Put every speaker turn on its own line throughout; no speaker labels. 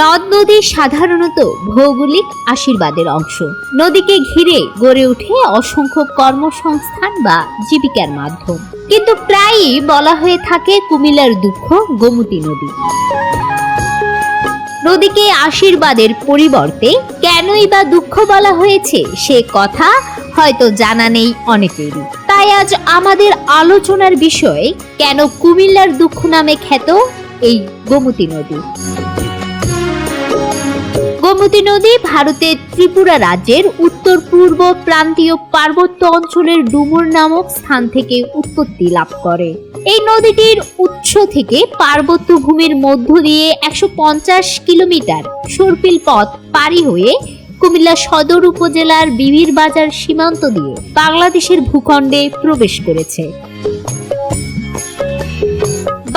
নদ নদী সাধারণত ভৌগোলিক আশীর্বাদের অংশ। নদীকে ঘিরে গড়ে ওঠে অসংখ্য কর্মসংস্থান বা জীবিকার মাধ্যম। কিন্তু প্রায়ই বলা হয়ে থাকে কুমিল্লার দুঃখ গোমতী নদী। নদীকে আশীর্বাদের পরিবর্তে কেনই বা দুঃখ বলা হয়েছে সে কথা হয়তো জানা নেই অনেকেরই। তাই আজ আমাদের আলোচনার বিষয়, কেন কুমিল্লার দুঃখ নামে খ্যাত এই গোমতী নদী। গোমতী নদী ভারতের ত্রিপুরা রাজ্যের উত্তর পূর্ব প্রান্তীয় পার্বত্য অঞ্চলের ডুমুর নামক স্থান থেকে উৎপত্তি লাভ করে। এই নদীটির উৎস থেকে পার্বত্য ভূমির মধ্য দিয়ে একশো পঞ্চাশ কিলোমিটার সর্পিল পথ পাড়ি হয়ে কুমিল্লা সদর উপজেলার বিবির বাজার সীমান্ত দিয়ে বাংলাদেশের ভূখণ্ডে প্রবেশ করেছে।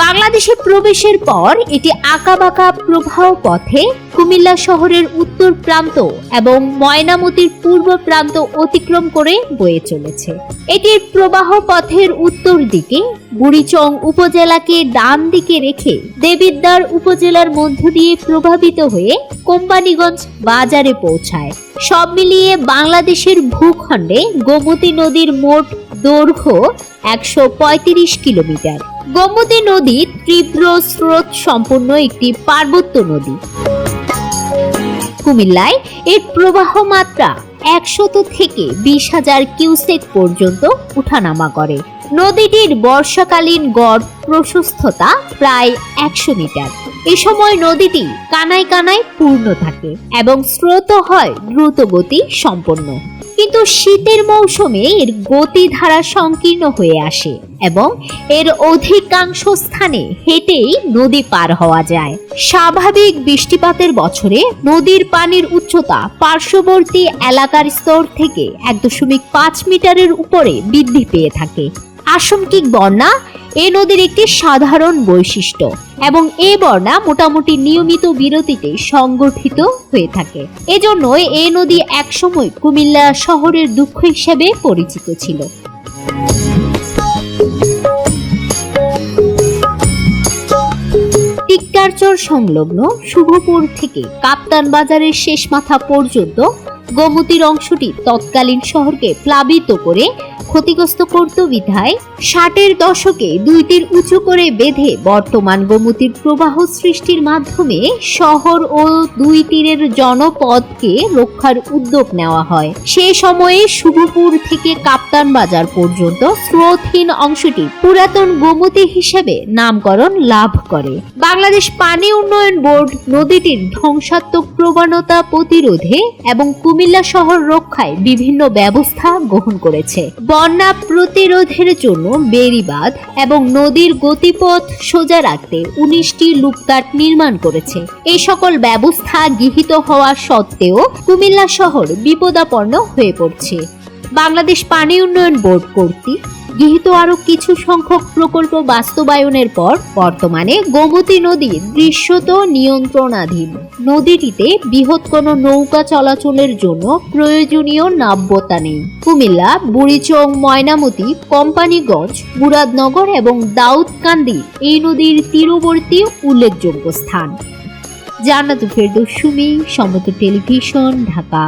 বাংলাদেশে প্রবেশের পর এটি আঁকাবাঁকা প্রবাহ পথে কুমিল্লা শহরের উত্তর প্রান্ত এবং ময়নামতির পূর্ব প্রান্ত অতিক্রম করে বয়ে চলেছে। এটির প্রবাহ পথের উত্তর দিকে বুড়িচং উপজেলাকে ডান দিকে রেখে দেবিদ্বার উপজেলার মধ্য দিয়ে প্রভাবিত হয়ে কোম্পানিগঞ্জ বাজারে পৌঁছায়। সব মিলিয়ে বাংলাদেশের ভূখণ্ডে গোমতী নদীর মোট দৈর্ঘ্য একশো পঁয়ত্রিশ কিলোমিটার। গোমতী নদী তীব্র স্রোত সম্পন্ন একটি পার্বত্য নদী। কুমিল্লায় এর প্রবাহ মাত্রা একশত থেকে বিশ হাজার কিউসেক পর্যন্ত উঠানামা করে। নদীটির বর্ষাকালীন গড় প্রশস্ততা প্রায় একশো মিটার। এ সময় নদীটি কানায় কানায় পূর্ণ থাকে এবং স্রোত হয় দ্রুত গতি সম্পন্ন। কিন্তু শীতের মৌসুমে এর গতিধারা সংকীর্ণ হয়ে আসে এবং এর অধিকাংশ স্থানে হেঁটেই নদী পার হওয়া যায়। স্বাভাবিক বৃষ্টিপাতের বছরে নদীর পানির উচ্চতা পার্শ্ববর্তী এলাকার স্তর থেকে এক দশমিক পাঁচ মিটারের উপরে বৃদ্ধি পেয়ে থাকে। আশঙ্কিক বন্যা এ নদীর একটি সাধারণ বৈশিষ্ট্য এবং এ বন্যা মোটামুটি নিয়মিত বিরতিতে সংগঠিত হয়ে থাকে। এজন্য এ নদী একসময় কুমিল্লা শহরের দুঃখ হিসেবে পরিচিত ছিল। টিক্কারচর সংলগ্ন শুভপুর থেকে কাপ্তান বাজারের শেষ মাথা পর্যন্ত গোমতীর অংশটি তৎকালীন শহরকে প্লাবিত করে ক্ষতিগ্রস্ত করত বিধায় ষাটের দশকে দুইটির উঁচু করে বেঁধে বর্তমান গোমতির প্রবাহ সৃষ্টির মাধ্যমে শহর ও দুই তীরের জনপদকে রক্ষার উদ্যোগ নেওয়া হয়। সে সময়ে শুভপুর থেকে কাপ্তান বাজার পর্যন্ত স্রোতহীন অংশটি পুরাতন গোমতী হিসেবে নামকরণ লাভ করে। বাংলাদেশ পানি উন্নয়ন বোর্ড নদীটির ধ্বংসাত্মক প্রবণতা প্রতিরোধে এবং কুমিল্লা শহর রক্ষায় বিভিন্ন ব্যবস্থা গ্রহণ করেছে। বন্যা প্রতিরোধের জন্য বেড়িবাঁধ এবং নদীর গতিপথ সোজা রাখতে উনিশটি লুপকাট নির্মাণ করেছে। এই সকল ব্যবস্থা গৃহীত হওয়া সত্ত্বেও কুমিল্লা শহর বিপদাপন্ন হয়ে পড়ছে। বাংলাদেশ পানি উন্নয়ন বোর্ড কর্তৃক গৃহীত আরও কিছু সংখ্যক প্রকল্প বাস্তবায়নের পর বর্তমানে গোমতী নদী দৃশ্যত নিয়ন্ত্রণাধীন। নদীটিতে বৃহৎ কোনো নৌকা চলাচলের জন্য প্রয়োজনীয় নাব্যতা নেই। কুমিল্লা, বুড়িচং, ময়নামতি, কোম্পানিগঞ্জ, মুরাদনগর এবং দাউদকান্দি এই নদীর তীরবর্তী উল্লেখযোগ্য স্থান। জান্নাতুল ফেরদৌস, সুমি, সমত টেলিভিশন, ঢাকা।